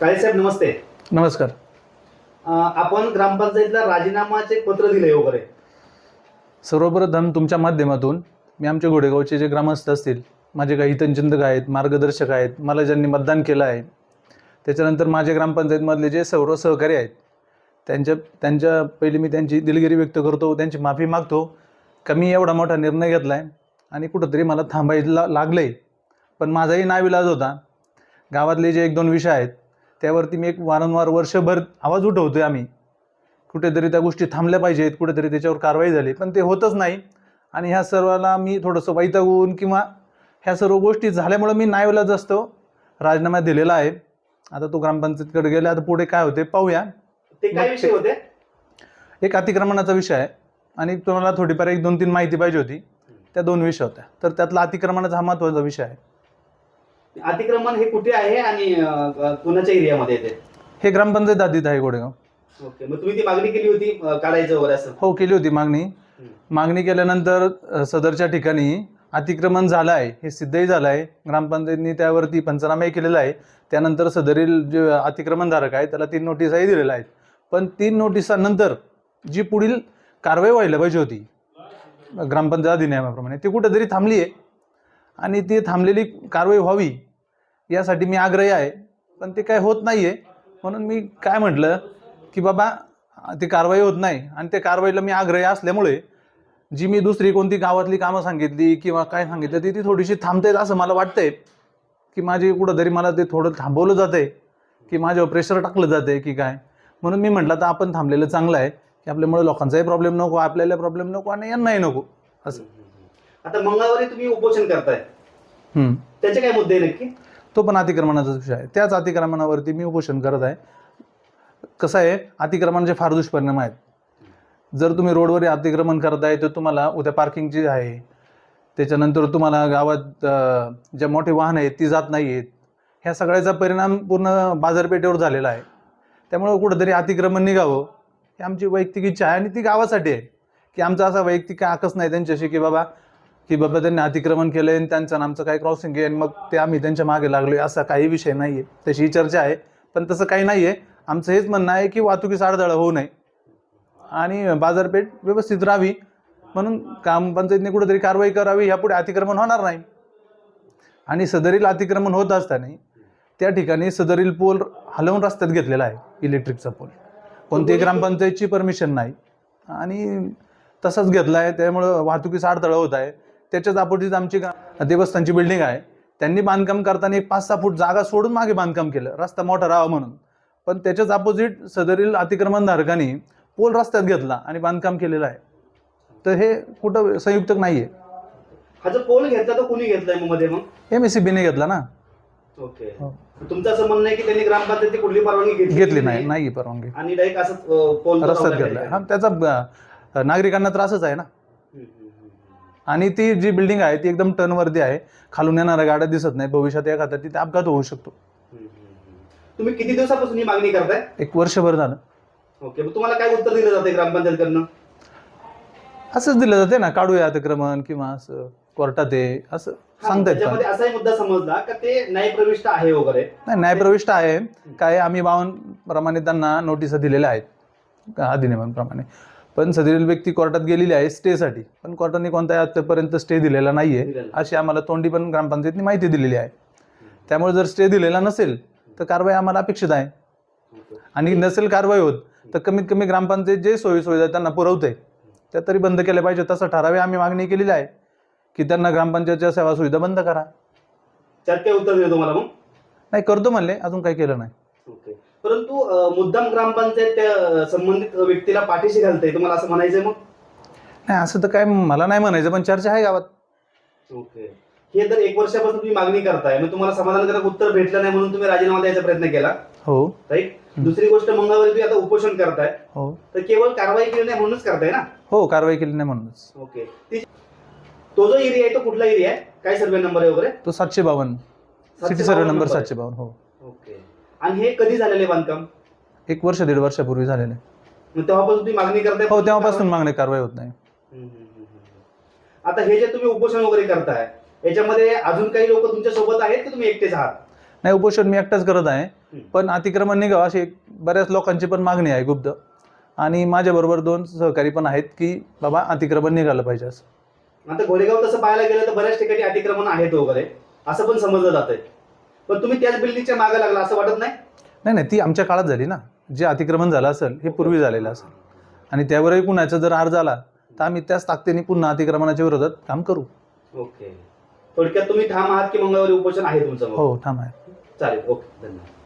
काळेसाहेब नमस्ते. नमस्कार. आपण ग्रामपंचायतीला राजीनामाचे पत्र दिले वगैरे. सर्वप्रथम तुमच्या माध्यमातून मी आमच्या घोडेगावचे जे ग्रामस्थ असतील माझे काही हितचिंतक आहेत मार्गदर्शक आहेत मला ज्यांनी मतदान केलं आहे त्याच्यानंतर माझ्या ग्रामपंचायतमधले जे सर्व सहकारी आहेत त्यांच्या त्यांच्या पहिली मी त्यांची दिलगिरी व्यक्त करतो त्यांची माफी मागतो. का मी एवढा मोठा निर्णय घेतला आहे आणि कुठंतरी मला थांबायला लागलं आहे पण माझाही नाविलाज होता. गावातले जे एक दोन विषय आहेत त्यावरती मी एक वारंवार वर्षभर आवाज उठवतोय आम्ही. कुठेतरी त्या गोष्टी थांबल्या पाहिजेत कुठेतरी त्याच्यावर कारवाई झाली. पण ते होतच नाही. आणि ह्या सर्वाला मी थोडंसं वैतागून किंवा ह्या सर्व गोष्टी झाल्यामुळं मी नाईवलाच असतो. राजीनामा दिलेला आहे. आता तो ग्रामपंचायतकडे गेला आता पुढे काय होते पाहूया. ते काय मग विषय ते- होते? एक अतिक्रमणाचा विषय आहे. आणि तुम्हाला थोडीफार एक दोन तीन माहिती पाहिजे होती. त्या दोन विषय होत्या. तर त्यातला अतिक्रमणाचा हा महत्त्वाचा विषय आहे. अतिक्रमण हे कुठे आहे आणि अं, कुणाच्या एरियामध्ये येते हे ग्रामपंचायत आधीत आहे गोडेगाव. ओके मग तुम्ही ती मागणी केली होती अं, काढायचं वगैरे असं? हो केली होती मागणी. मागणी केल्यानंतर अ, सदरच्या ठिकाणी अतिक्रमण झालं आहे हे सिद्धही झालं आहे ग्रामपंचायतीने त्यावरती पंचनामाही केलेला आहे. त्यानंतर सदरील जे अतिक्रमणधारक आहे त्याला तीन नोटीसही दिलेल्या आहेत. पण तीन नोटिसानंतर जी पुढील कारवाई व्हायला पाहिजे होती ग्रामपंचायत अधिनियमाप्रमाणे ती कुठेतरी थांबली आहे आणि ती थांबलेली कारवाई व्हावी यासाठी मी आग्रही आहे. पण ते काय होत नाही आहे म्हणून मी काय म्हटलं की बाबा ती कारवाई होत नाही. आणि त्या कारवाईला मी आग्रही असल्यामुळे जी मी दुसरी कोणती गावातली कामं सांगितली किंवा काय सांगितलं ती ती थोडीशी थांबतायत असं मला वाटतंय. की माझी कुठंतरी मला ते थोडं थांबवलं जातंय. की माझ्यावर प्रेशर टाकलं जातंय की काय. म्हणून मी म्हटलं तर आपण थांबलेलं चांगलं आहे. की आपल्यामुळे लोकांचाही प्रॉब्लेम नको आपल्याला प्रॉब्लेम नको आणि यांनाही नको. असं. आता मंगळवारी तुम्ही उपोषण करताय. हम्म. त्याचे काय मुद्दे नक्की? तो पण अतिक्रमणाचा विषय आहे. त्याच अतिक्रमणावरती मी उपोषण करत आहे. कसं आहे अतिक्रमणाचे फार दुष्परिणाम आहेत. जर तुम्ही रोडवर अतिक्रमण करताय तर तुम्हाला उद्या पार्किंगची आहे. त्याच्यानंतर तुम्हाला गावात अं, ज्या मोठे वाहन आहेत ती जात नाही आहेत ह्या सगळ्याचा परिणाम पूर्ण बाजारपेठेवर झालेला आहे. त्यामुळं कुठंतरी अतिक्रमण निघावं ही आमची वैयक्तिक इच्छा आहे आणि ती गावासाठी आहे. की आमचा असा वैयक्तिक काय आकस नाही त्यांच्याशी की बाबा की बाबा त्यांनी अतिक्रमण केलं आणि त्यांचं आणि आमचं काही क्रॉसिंग आहे आणि मग ते आम्ही त्यांच्या मागे लागलो असा काही विषय नाही आहे तशी चर्चा आहे. पण तसं काही नाही आहे आमचं हेच म्हणणं आहे की वाहतुकीस अडथळा होऊ नये. आणि बाजारपेठ व्यवस्थित राहावी. म्हणून ग्रामपंचायतीने कुठेतरी कारवाई करावी ह्यापुढे अतिक्रमण होणार नाही. आणि सदरील अतिक्रमण होत असताना त्या ठिकाणी सदरील पोल हलवून रस्त्यात घेतलेला आहे इलेक्ट्रिकचा पोल. कोणतीही ग्रामपंचायतची परमिशन नाही. आणि तसाच घेतला आहे त्यामुळं वाहतुकीचा अडथळा होत आहे. त्याच्याच अपोजिट आमची देवस्थानची बिल्डिंग आहे. त्यांनी बांधकाम करताना एक पाच सहा फूट जागा सोडून मागे बांधकाम केलं. रस्ता मोठा राहावा म्हणून. पण त्याच्याच अपोजिट सदरील अतिक्रमणधारकांनी पोल रस्त्यात घेतला आणि बांधकाम केलेलं आहे. तर हे कुठं संयुक्त नाही आहे हा जो पोल घेतला तो कुणी घेतलाय मग मध्ये मग? एम एस सी बीने घेतला ना. ओके. हो. तुमचं असं म्हणणं आहे की त्यांनी ग्रामपंचायती कुठली परवानगी घेतली घेतली नाही नाही? परवानगी. आणि डायरेक्ट असं पोल रस्त्यात घेतलाय. हा त्याचा नागरिकांना त्रासच आहे ना. आणि ती जी बिल्डिंग आहे ती एकदम टर्नवरती आहे. खालून येणाऱ्या गाड्या दिसत नाही भविष्यात एखादा तिथे अपघात होऊ शकतो. तुम्ही किती दिवसापासून ही मागणी करताय? एक वर्षभर झालं. ओके मग तुम्हाला काय उत्तर दिलं जाते ग्रामपंचायतकडनं? असंच दिलं जाते ना काढूया अतिक्रमण किंवा असं कोर्टात आहे असं का त्याच्यामध्ये असाही मुद्दा समजला का ते न्यायप्रविष्ट आहे वगैरे? नाही न्यायप्रविष्ट आहे. काय आम्ही बावन प्रमाणे त्यांना नोटिसा दिलेल्या आहेत. अधिनियमांप्रमाणे पण सदरील व्यक्ती कोर्टात गेलेली आहे स्टेसाठी. पण कोर्टाने कोणताही आतापर्यंत स्टे दिलेला नाही. आहे. अशी आम्हाला तोंडी पण ग्रामपंचायतनी माहिती दिलेली आहे. त्यामुळे जर स्टे दिलेला नसेल तर कारवाई आम्हाला अपेक्षित आहे. आणि नसेल कारवाई होत तर कमीत कमी ग्रामपंचायत जे सोयी सुविधा त्यांना पुरवते त्या तरी बंद केल्या पाहिजे तसं ठरावे आम्ही मागणी केलेली आहे. की त्यांना ग्रामपंचायतच्या सेवा सुविधा बंद करा. त्यात काय उत्तर तुम्हाला मग. नाही करतो म्हणले अजून काही केलं नाही. ओके. परंतु मुद्दाम ग्रामपंचायत संबंधित व्यक्तीला पाठीशी घालते तुम्हाला असं म्हणायचंय मग? नाही असं तर काय मला नाही म्हणायचं पण चर्चा आहे गावात. ओके. हे जर एक वर्षापासून तुम्ही मागणी करताय. मग तुम्हाला समाधानकारक उत्तर भेटलं नाही म्हणून तुम्ही राजीनामा द्यायचा प्रयत्न केला. हो. राईट. दुसरी गोष्ट मंगळवारी तुम्ही आता उपोषण करताय. हो. तर केवळ कारवाई केली नाही म्हणूनच करताय ना? हो कारवाई केली नाही म्हणूनच. ओके. ती- जो एरिया आहे तो कुठला एरिया आहे? काय सर्वे नंबर आहे वगैरे? तो सातशे बावन्न. सिटी सर्वे नंबर सातशे बावन्न हो. आणि हे कधी झालेले बांधकाम? एक वर्ष दीड वर्षापूर्वी झालेले मग तेव्हापासून तुम्ही मागणी करताय? हो तेव्हापासून मागणी कारवाई होत नाही. हम्म, हम्म, हम्म, हम्म. आता हे जे तुम्ही उपोषण वगैरे करताय याच्यामध्ये अजून काही लोक तुमच्यासोबत आहेत की तुम्ही एकटेच आहात? नाही उपोषण मी एकटाच करत आहे. पण अतिक्रमण निघावं अशी एक बऱ्याच लोकांची पण मागणी आहे गुप्त. आणि माझ्याबरोबर दोन सहकारी पण आहेत की बाबा अतिक्रमण निघालं पाहिजे असं. आता घोडेगाव तसं पाहायला गेलं तर बऱ्याच ठिकाणी अतिक्रमण आहेत वगैरे असं पण समजलं जात आहे पण तुम्ही त्याच बिल्डिंगच्या मागे लागला असं वाटत नाही? नाही नाही ती आमच्या काळात झाली ना. जे अतिक्रमण झालं असेल हे पूर्वी झालेलं असेल. आणि त्यावरही कुणाचा जर अर्ज आला तर आम्ही त्याच ताकदीने पुन्हा अतिक्रमणाच्या विरोधात काम करू. ओके. थोडक्यात तुम्ही ठाम आहात की मंगळवारी उपोषण आहे तुमचं? हो ठाम आहे. चालेल ओके धन्यवाद.